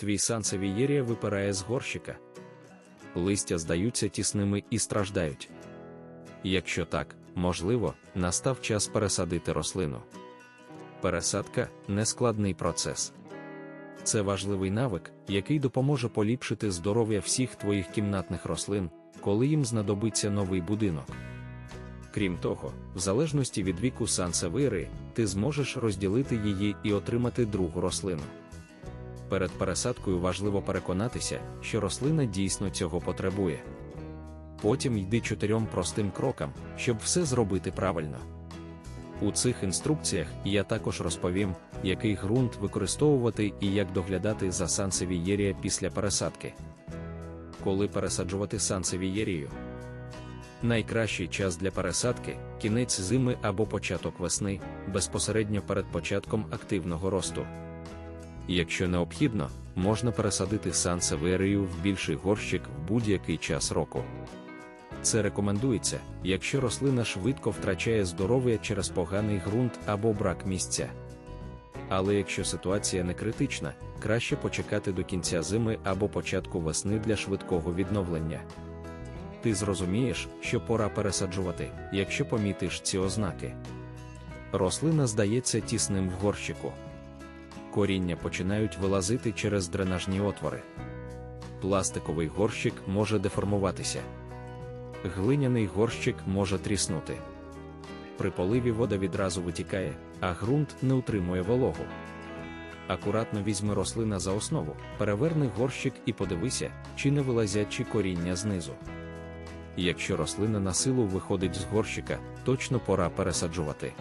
твій сансевієрія випирає з горщика. Листя здаються тісними і страждають. Якщо так, можливо, настав час пересадити рослину. Пересадка нескладний процес. Це важливий навик, який допоможе поліпшити здоров'я всіх твоїх кімнатних рослин, коли їм знадобиться новий будинок. Крім того, в залежності від віку сансевири, ти зможеш розділити її і отримати другу рослину. Перед пересадкою важливо переконатися, що рослина дійсно цього потребує. Потім йди чотирьом простим крокам, щоб все зробити правильно. У цих інструкціях я також розповім, який ґрунт використовувати і як доглядати за сансевієрія після пересадки. Коли пересаджувати сансевієрію? Найкращий час для пересадки кінець зими або початок весни, безпосередньо перед початком активного росту. Якщо необхідно, можна пересадити сансевієрію в більший горщик в будь-який час року. Це рекомендується, якщо рослина швидко втрачає здоров'я через поганий ґрунт або брак місця. Але якщо ситуація не критична, краще почекати до кінця зими або початку весни для швидкого відновлення. Ти зрозумієш, що пора пересаджувати, якщо помітиш ці ознаки. Рослина здається тісним в горщику. Коріння починають вилазити через дренажні отвори. Пластиковий горщик може деформуватися. Глиняний горщик може тріснути. При поливі вода відразу витікає, а ґрунт не утримує вологу. Акуратно візьми рослина за основу, переверни горщик і подивися, чи не вилазять коріння знизу. Якщо рослина на силу виходить з горщика, точно пора пересаджувати.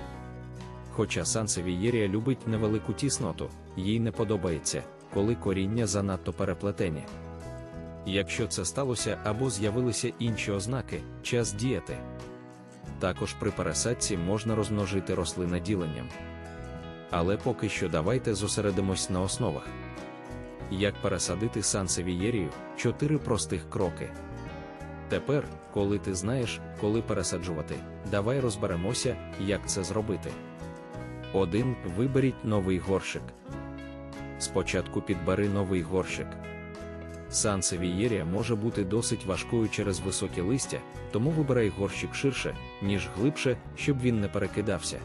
Хоча сансевієрія любить невелику тісноту, їй не подобається, коли коріння занадто переплетені. Якщо це сталося або з'явилися інші ознаки, час діяти. Також при пересадці можна розмножити рослина діленням. Але поки що давайте зосередимось на основах. Як пересадити сансевієрію чотири простих кроки. Тепер, коли ти знаєш, коли пересаджувати, давай розберемося, як це зробити. 1. Виберіть новий горщик. Спочатку підбери новий горщик. Сансевієрія може бути досить важкою через високі листя, тому вибирай горщик ширше, ніж глибше, щоб він не перекидався.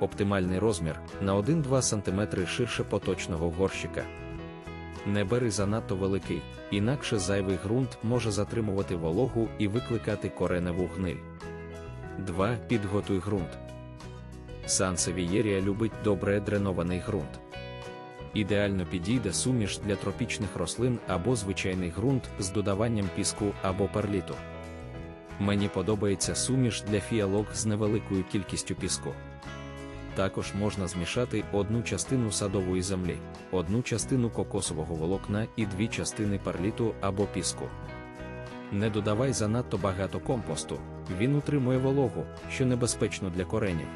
Оптимальний розмір на 1-2 см ширше поточного горщика. Не бери занадто великий, інакше зайвий ґрунт може затримувати вологу і викликати кореневу гниль. 2. Підготуй ґрунт. Сансевієрія любить добре дренований ґрунт. Ідеально підійде суміш для тропічних рослин або звичайний ґрунт з додаванням піску або перліту. Мені подобається суміш для фіалок з невеликою кількістю піску. Також можна змішати одну частину садової землі, одну частину кокосового волокна і дві частини перліту або піску. Не додавай занадто багато компосту, він утримує вологу, що небезпечно для коренів.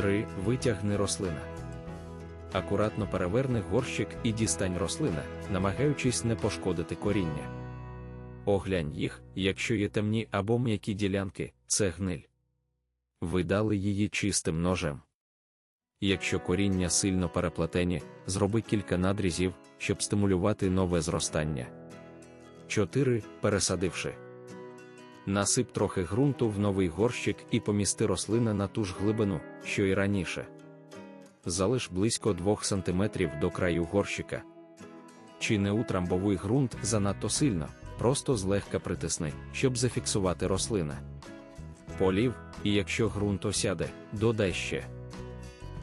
3. Витягни рослина. Акуратно переверни горщик і дістань рослина, намагаючись не пошкодити коріння. Оглянь їх, якщо є темні або м'які ділянки, це гниль. Видали її чистим ножем. Якщо коріння сильно переплетені, зроби кілька надрізів, щоб стимулювати нове зростання. 4. Пересадивши. Насип трохи ґрунту в новий горщик і помісти рослина на ту ж глибину, що й раніше. Залиш близько 2 см до краю горщика. Чи не утрамбовуй ґрунт занадто сильно, просто злегка притисни, щоб зафіксувати рослина. Полів, і якщо ґрунт осяде, додай ще.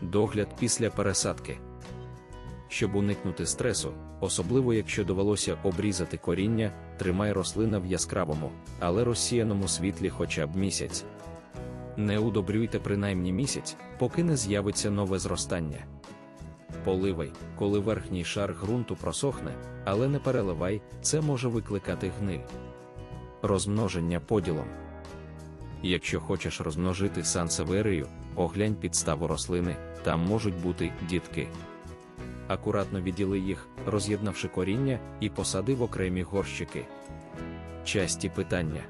Догляд після пересадки. Щоб уникнути стресу, особливо якщо довелося обрізати коріння, тримай рослина в яскравому, але розсіяному світлі хоча б місяць. Не удобрюйте принаймні місяць, поки не з'явиться нове зростання. Поливай, коли верхній шар ґрунту просохне, але не переливай, це може викликати гниль. Розмноження поділом. Якщо хочеш розмножити сансеверію, оглянь підставу рослини, там можуть бути дітки. Акуратно відділи їх, роз'єднавши коріння, і посади в окремі горщики. Часті питання.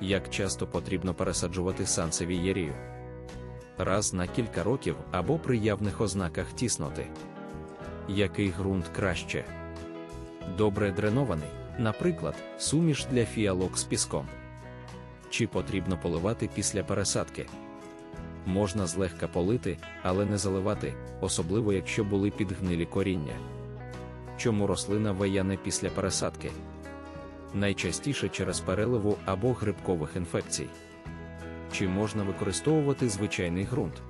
Як часто потрібно пересаджувати сансевієрію? Раз на кілька років або при явних ознаках тісноти. Який ґрунт краще? Добре дренований, наприклад, суміш для фіалок з піском. Чи потрібно поливати після пересадки? Можна злегка полити, але не заливати, особливо якщо були підгнилі коріння. Чому рослина вияне після пересадки? Найчастіше через переливу або грибкових інфекцій. Чи можна використовувати звичайний ґрунт?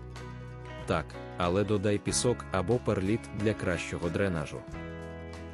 Так, але додай пісок або перліт для кращого дренажу.